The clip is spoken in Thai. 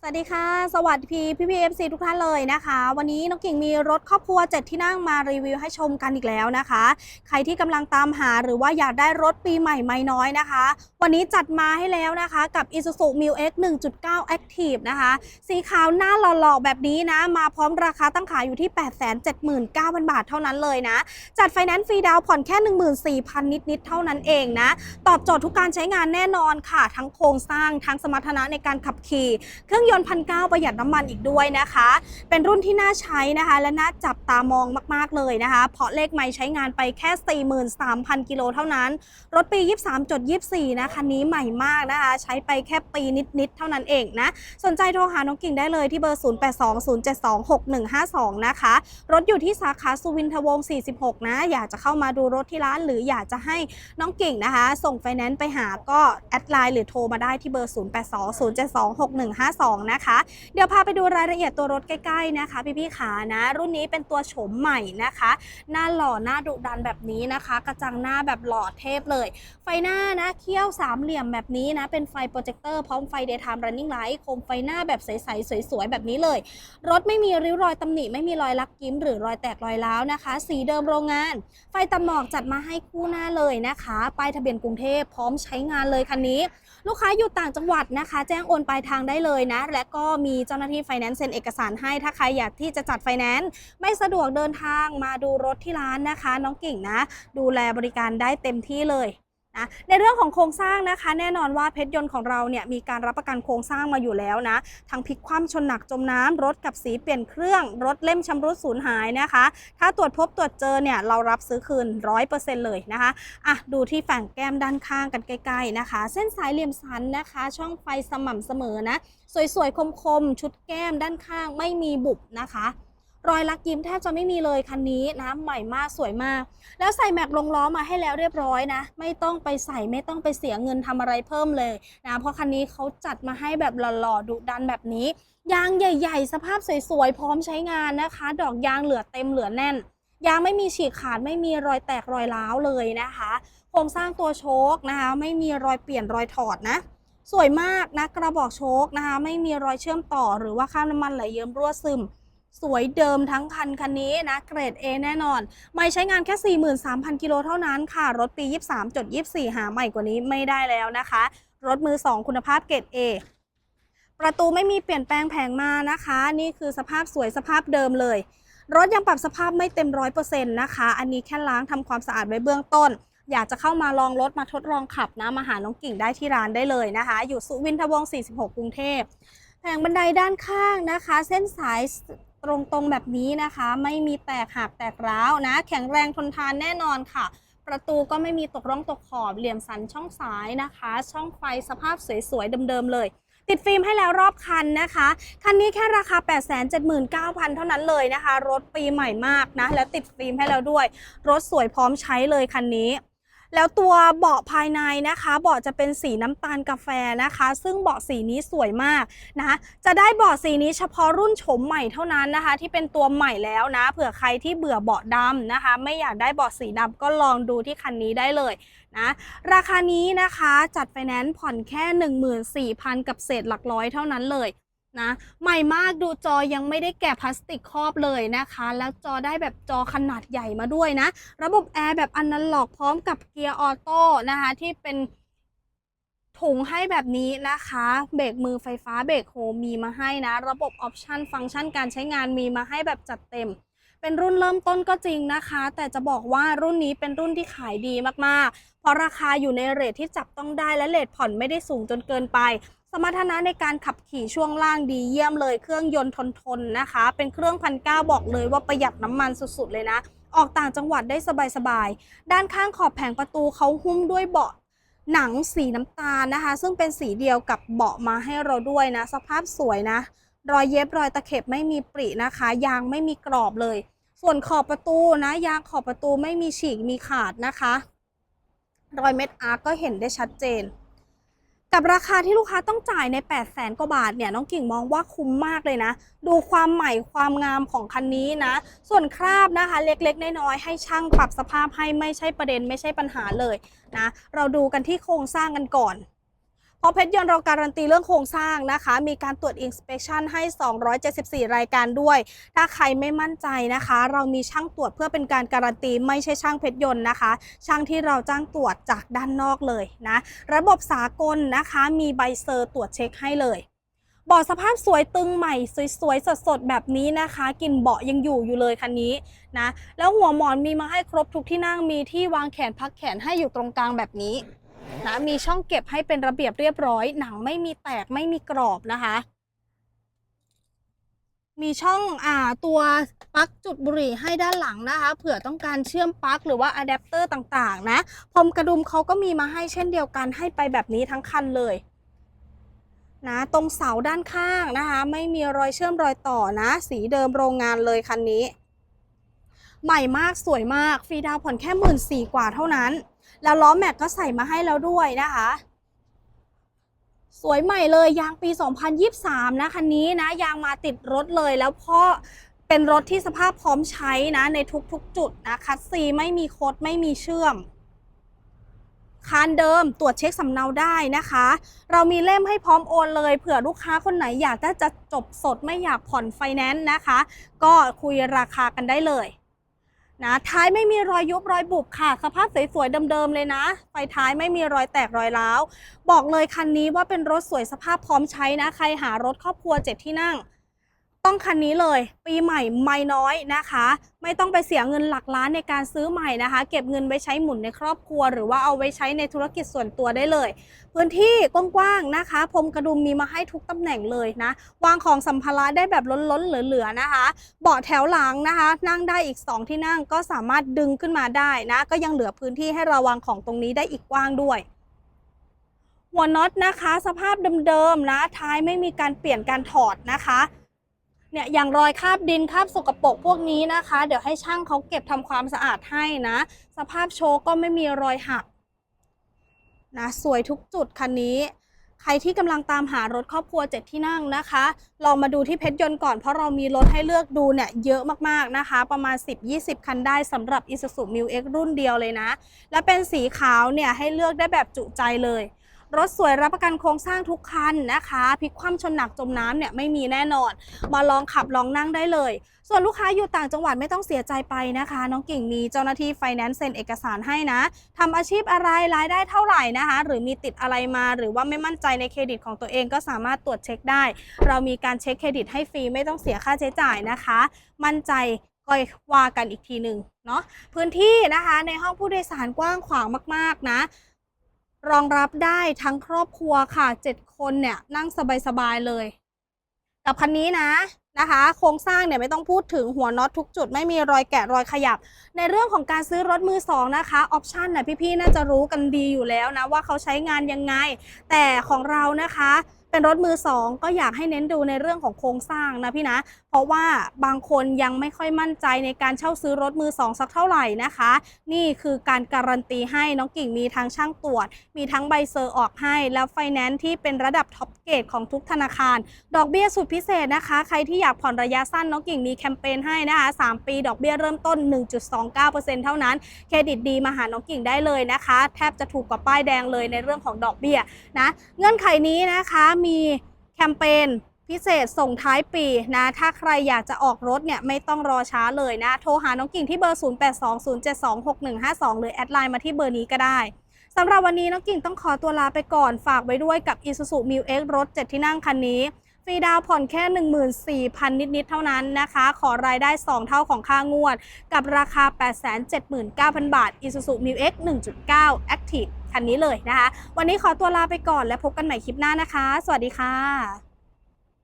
สวัสดีค่ะ สวัสดีพี่พี่เอฟซีทุกท่านเลยนะคะ วันนี้น้องกิ่งมีรถครอบครัวเจ็ดที่นั่งมารีวิวให้ชมกันอีกแล้วนะคะ ใครที่กำลังตามหาหรือว่าอยากได้รถปีใหม่ไม่น้อยนะคะ วันนี้จัดมาให้แล้วนะคะกับ Isuzu m i l X 1.9 Active นะคะ สีขาวหน้าหล่อๆแบบนี้นะ มาพร้อมราคาตั้งขายอยู่ที่ 879,000 บาทเท่านั้นเลยนะ จัดไฟแนนซ์ฟรีดาวน์ผ่อนแค่ 14,000 นิดๆเท่านั้นเองนะ ตอบโจทย์ทุกการใช้งานแน่นอนค่ะ ทั้งโครงสร้างทั้งสมรรถนะในการขับขี่เครื่องยนต์พันเก้าประหยัดน้ำมันอีกด้วยนะคะ เป็นรุ่นที่น่าใช้นะคะ และน่าจับตามองมาก ๆ เลยนะคะ เพราะเลขไม่ใช้งานไปแค่ 43,000 กิโลเท่านั้น รถปี 23.24 นะคันนี้ใหม่มากนะคะ ใช้ไปแค่ปีนิด ๆ เท่านั้นเองนะ สนใจโทรหาน้องกิ่งได้เลยที่เบอร์ 0820726152 นะคะ รถอยู่ที่สาขาสุวินทวงศ์ 46 นะ อยากจะเข้ามาดูรถที่ร้าน หรืออยากจะให้น้องกิ่งนะคะ ส่งไฟแนนซ์ไปหาก็แอดไลน์หรือโทรมาได้ที่เบอร์ 0820726152นะคะ เดี๋ยวพาไปดูรายละเอียดตัวรถใกล้ๆนะคะพี่ๆขานะ รุ่นนี้เป็นตัวโฉมใหม่นะคะ หน้าหล่อหน้าดุดันแบบนี้นะคะ กระจังหน้าแบบหล่อเทพเลย ไฟหน้านะเคี้ยวสามเหลี่ยมแบบนี้นะ เป็นไฟโปรเจคเตอร์พร้อมไฟ daytime running light โคมไฟหน้าแบบใสๆสวยๆแบบนี้เลย รถไม่มีริ้วรอยตำหนิไม่มีรอยลักยิ้มหรือรอยแตกรอยร้าวนะคะ สีเดิมโรงงาน ไฟตัดหมอกจัดมาให้คู่หน้าเลยนะคะป้ายทะเบียนกรุงเทพพร้อมใช้งานเลยคันนี้ ลูกค้าอยู่ต่างจังหวัดนะคะ แจ้งโอนปลายทางได้เลยนะและก็มีเจ้าหน้าที่ไฟแนนซ์เซ็นเอกสารให้ ถ้าใครอยากที่จะจัดไฟแนนซ์ไม่สะดวกเดินทางมาดูรถที่ร้านนะคะ น้องกิ่งนะ ดูแลบริการได้เต็มที่เลยนะในเรื่องของโครงสร้างนะคะ แน่นอนว่าเพชรยนต์ของเราเนี่ยมีการรับประกันโครงสร้างมาอยู่แล้วนะทั้งพลิกคว่ำชนหนักจมน้ำรถกับสีเปลี่ยนเครื่อง รถเล่มชำรุดสูญหายนะคะ ถ้าตรวจพบตรวจเจอเนี่ยเรารับซื้อคืน 100%เลยนะคะอะดูที่ฝั่งแก้มด้านข้างกันใกล้ๆนะคะ เส้นสายเหลี่ยมสันนะคะ ช่องไฟสม่ำเสมอนะ สวยๆ คมๆ ชุดแก้มด้านข้างไม่มีบุบนะคะ รอยลักยิ้มแทบจะไม่มีเลยคันนี้นะใหม่มากสวยมาก แล้วใส่แม็กลงล้อมาให้แล้วเรียบร้อยนะ ไม่ต้องไปใส่ไม่ต้องไปเสียเงินทำอะไรเพิ่มเลยนะเพราะคันนี้เขาจัดมาให้แบบหล่อๆดุดันแบบนี้ ยางใหญ่ ๆ สภาพสวยๆ พร้อมใช้งานนะคะ ดอกยางเหลือเต็มเหลือแน่นยางไม่มีฉีกขาดไม่มีรอยแตกรอยร้าวเลยนะคะ โครงสร้างตัวโชคนะคะ ไม่มีรอยเปลี่ยนรอยถอดนะ สวยมากนะกระบอกโชคนะคะ ไม่มีรอยเชื่อมต่อหรือว่าข้ามน้ำมันไหลเยิ้มรั่วซึม สวยเดิมทั้งคันคันนี้นะเกรด A แน่นอน ไม่ใช้งานแค่ 43,000 กิโลเท่านั้นค่ะ รถปี 23.24 หาใหม่กว่านี้ไม่ได้แล้วนะคะ รถมือ 2 คุณภาพเกรด A ประตูไม่มีเปลี่ยนแปลงแผงมานะคะ นี่คือสภาพสวยสภาพเดิมเลย รถยังปรับสภาพไม่เต็มร้อยเปอร์เซ็นต์นะคะ อันนี้แค่ล้างทำความสะอาดไว้เบื้องต้น อยากจะเข้ามาลองรถมาทดลองขับนะมาหาน้องกิ่งได้ที่ร้านได้เลยนะคะ อยู่สุวินทวงศ์46 กรุงเทพแผงบันไดด้านข้างนะคะ เส้นสายตรงๆแบบนี้นะคะ ไม่มีแตกหักแตกร้าวนะ แข็งแรงทนทานแน่นอนค่ะ ประตูก็ไม่มีตกร่องตกขอบเหลี่ยมสันช่องซ้ายนะคะ ช่องไฟสภาพสวยๆเดิมๆเลยติดฟิล์มให้แล้วรอบคันนะคะ คันนี้แค่ราคา 879,000 เท่านั้นเลยนะคะ รถปีใหม่มากนะ แล้วติดฟิล์มให้แล้วด้วย รถสวยพร้อมใช้เลยคันนี้ แล้วตัวเบาะภายในนะคะเบาะจะเป็นสีน้ำตาลกาแฟนะคะ ซึ่งเบาะสีนี้สวยมากนะจะได้เบาะสีนี้เฉพาะรุ่นโฉมใหม่เท่านั้นนะคะ ที่เป็นตัวใหม่แล้วนะ เผื่อใครที่เบื่อเบาะดำนะคะ ไม่อยากได้เบาะสีดำก็ลองดูที่คันนี้ได้เลยนะราคานี้นะคะจัดไฟแนนซ์ผ่อนแค่ 14,000 กับเศษหลักร้อยเท่านั้นเลย นะใหม่มากดูจอยังไม่ได้แกะพลาสติกครอบเลยนะคะ แล้วจอได้แบบจอขนาดใหญ่มาด้วยนะ ระบบแอร์แบบอนาล็อกพร้อมกับเกียร์ออโต้นะคะที่เป็นถุงให้แบบนี้นะคะ เบรกมือไฟฟ้าเบรกโฮมมีมาให้นะ ระบบออปชันฟังก์ชันการใช้งานมีมาให้แบบจัดเต็ม เป็นรุ่นเริ่มต้นก็จริงนะคะ แต่จะบอกว่ารุ่นนี้เป็นรุ่นที่ขายดีมากๆ เพราะราคาอยู่ในเรทที่จับต้องได้และเรทผ่อนไม่ได้สูงจนเกินไป สมรรถนะในการขับขี่ช่วงล่างดีเยี่ยมเลยเครื่องยนต์ทนๆนะคะ เป็นเครื่องพันเก้าบอกเลยว่าประหยัดน้ำมันสุดๆเลยนะ ออกต่างจังหวัดได้สบายๆ ด้านข้างขอบแผงประตูเขาหุ้มด้วยเบาะหนังสีน้ำตาลนะคะ ซึ่งเป็นสีเดียวกับเบาะมาให้เราด้วยนะ สภาพสวยนะ รอยเย็บรอยตะเข็บไม่มีปรินะคะ ยางไม่มีกรอบเลย ส่วนขอบประตูนะ ยางขอบประตูไม่มีฉีกมีขาดนะคะ รอยเม็ดอาร์ก็เห็นได้ชัดเจน กับราคาที่ลูกค้าต้องจ่ายใน 8 0 0แสนกว่าบาทเนี่ยน้องกิ่งมองว่าคุ้มมากเลยนะ ดูความใหม่ความงามของคันนี้นะ ส่วนคราบนะคะเล็กๆน้อยๆให้ช่างปรับสภาพให้ไม่ใช่ประเด็นไม่ใช่ปัญหาเลยนะ เราดูกันที่โครงสร้างกันก่อน เพราะเพชรยนต์เราการันตีเรื่องโครงสร้างนะคะ มีการตรวจ inspection ให้ 274 รายการด้วย ถ้าใครไม่มั่นใจนะคะ เรามีช่างตรวจเพื่อเป็นการการันตีไม่ใช่ช่างเพชรยนต์นะคะ ช่างที่เราจ้างตรวจจากด้านนอกเลยนะ ระบบสากลนะคะ มีใบเซอร์ตรวจเช็คให้เลยเบาะสภาพสวยตึงใหม่สวยๆ สดๆ แบบนี้นะคะกลิ่นเบาะยังอยู่อยู่เลยคันนี้นะ แล้วหัวหมอนมีมาให้ครบทุกที่นั่งมีที่วางแขนพักแขนให้อยู่ตรงกลางแบบนี้ นะมีช่องเก็บให้เป็นระเบียบเรียบร้อย หนังไม่มีแตกไม่มีกรอบนะคะ มีช่องอ่าตัวปลั๊กจุดบุหรี่ให้ด้านหลังนะคะ เผื่อต้องการเชื่อมปลั๊กหรือว่าอะแดปเตอร์ต่างๆ นะพรมกระดุมเขาก็มีมาให้เช่นเดียวกันให้ไปแบบนี้ทั้งคันเลยนะตรงเสาด้านข้างนะคะ ไม่มีรอยเชื่อมรอยต่อนะ สีเดิมโรงงานเลยคันนี้ ใหม่มากสวยมากฟรีดาวผ่อนแค่หมื่นสี่กว่าเท่านั้น แล้วล้อแม็กก็ใส่มาให้แล้วด้วยนะคะ สวยใหม่เลยยางปี 2023 นะคันนี้นะยางมาติดรถเลยแล้วพ่อเป็นรถที่สภาพพร้อมใช้นะ ในทุกๆ จุดนะคัสซีไม่มีโคดไม่มีเชื่อมคานเดิมตรวจเช็คสำเนาได้นะคะ เรามีเล่มให้พร้อมโอนเลยเผื่อลูกค้าคนไหนอยากจะจบสดไม่อยากผ่อนไฟแนนซ์นะคะ ก็คุยราคากันได้เลย นะท้ายไม่มีรอยยุบรอยบุบค่ะ สภาพสวยๆเดิมๆเลยนะไฟท้ายไม่มีรอยแตกรอยร้าว บอกเลยคันนี้ว่าเป็นรถสวยสภาพพร้อมใช้นะ ใครหารถครอบครัวเจ็ดที่นั่ง ต้องคันนี้เลย ปีใหม่ไม่น้อยนะคะ ไม่ต้องไปเสียเงินหลักล้านในการซื้อใหม่นะคะ เก็บเงินไว้ใช้หมุนในครอบครัว หรือว่าเอาไว้ใช้ในธุรกิจส่วนตัวได้เลย พื้นที่กว้างๆนะคะพรมกระดุมมีมาให้ทุกตำแหน่งเลยนะ วางของสัมภาระได้แบบล้นๆเหลือๆนะคะ เบาะแถวหลังนะคะ นั่งได้อีก 2 ที่นั่งก็สามารถดึงขึ้นมาได้นะก็ยังเหลือพื้นที่ให้เราวางของตรงนี้ได้อีกกว้างด้วยหัวน็อตนะคะ สภาพเดิมๆนะท้ายไม่มีการเปลี่ยนการถอดนะคะ เนี่ยอย่างรอยคราบดินคราบสกปรกพวกนี้นะคะ เดี๋ยวให้ช่างเขาเก็บทำความสะอาดให้นะ สภาพโชว์ก็ไม่มีรอยหักนะสวยทุกจุดคันนี้ ใครที่กำลังตามหารถครอบครัวเจ็ดที่นั่งนะคะ ลองมาดูที่เพชรยนต์ก่อนเพราะเรามีรถให้เลือกดูเนี่ยเยอะมากๆนะคะ ประมาณ 10-20 คันได้สำหรับ Isuzu m i X รุ่นเดียวเลยนะ และเป็นสีขาวเนี่ยให้เลือกได้แบบจุใจเลย รถสวยรับประกันโครงสร้างทุกคันนะคะพลิกคว่ำชนหนักจมน้ำเนี่ยไม่มีแน่นอน มาลองขับลองนั่งได้เลย ส่วนลูกค้าอยู่ต่างจังหวัดไม่ต้องเสียใจไปนะคะ น้องกิ่งมีเจ้าหน้าที่ไฟแนนซ์เซ็นเอกสารให้นะทำอาชีพอะไรรายได้เท่าไหร่นะคะ หรือมีติดอะไรมาหรือว่าไม่มั่นใจในเครดิตของตัวเองก็สามารถตรวจเช็คได้ เรามีการเช็คเครดิตให้ฟรีไม่ต้องเสียค่าใช้จ่ายนะคะ มั่นใจก็ว่ากันอีกทีหนึ่งเนาะพื้นที่นะคะในห้องผู้โดยสารกว้างขวางมาก ๆ นะ รองรับได้ทั้งครอบครัวค่ะ 7 คนเนี่ยนั่งสบายๆเลย กับคันนี้นะนะคะ โครงสร้างเนี่ยไม่ต้องพูดถึงหัวน็อตทุกจุด ไม่มีรอยแกะรอยขยับ ในเรื่องของการซื้อรถมือสองนะคะออปชันน่ะพี่ๆน่าจะรู้กันดีอยู่แล้วนะว่าเขาใช้งานยังไง แต่ของเรานะคะเป็นรถมือสองก็อยากให้เน้นดูในเรื่องของโครงสร้างนะพี่นะเพราะว่าบางคนยังไม่ค่อยมั่นใจในการเช่าซื้อรถมือสองสักเท่าไหร่นะคะ นี่คือการการันตีให้น้องกิ่งมีทั้งช่างตรวจ มีทั้งใบเซอร์ออกให้ แล้วไฟแนนซ์ที่เป็นระดับท็อปเกรดของทุกธนาคาร ดอกเบี้ยสุดพิเศษนะคะ ใครที่อยากผ่อนระยะสั้นน้องกิ่งมีแคมเปญให้นะคะ 3 ปีดอกเบี้ยเริ่มต้น 1.29%เท่านั้น เครดิตดีมาหาน้องกิ่งได้เลยนะคะ แทบจะถูกกว่าป้ายแดงเลยในเรื่องของดอกเบี้ยนะ เงื่อนไขนี้นะคะมีแคมเปญ พิเศษส่งท้ายปีนะ ถ้าใครอยากจะออกรถเนี่ยไม่ต้องรอช้าเลยนะ โทรหาน้องกิ่งที่เบอร์ 0820726152 หรือแอดไลน์มาที่เบอร์นี้ก็ได้สำหรับวันนี้น้องกิ่งต้องขอตัวลาไปก่อนฝากไว้ด้วยกับ Isuzu m i X รถ 7 ที่นั่งคันนี้ฟรีดาวผ่อนแค่ 14,000 นิด ๆ เท่านั้นนะคะ ขอรายได้ 2 เท่าของค่างวด กับราคา 879,000 บาท Isuzu m i X 1.9 Active คันนี้เลยนะคะ วันนี้ขอตัวลาไปก่อนและพบกันใหม่คลิปหน้านะคะ สวัสดีค่ะ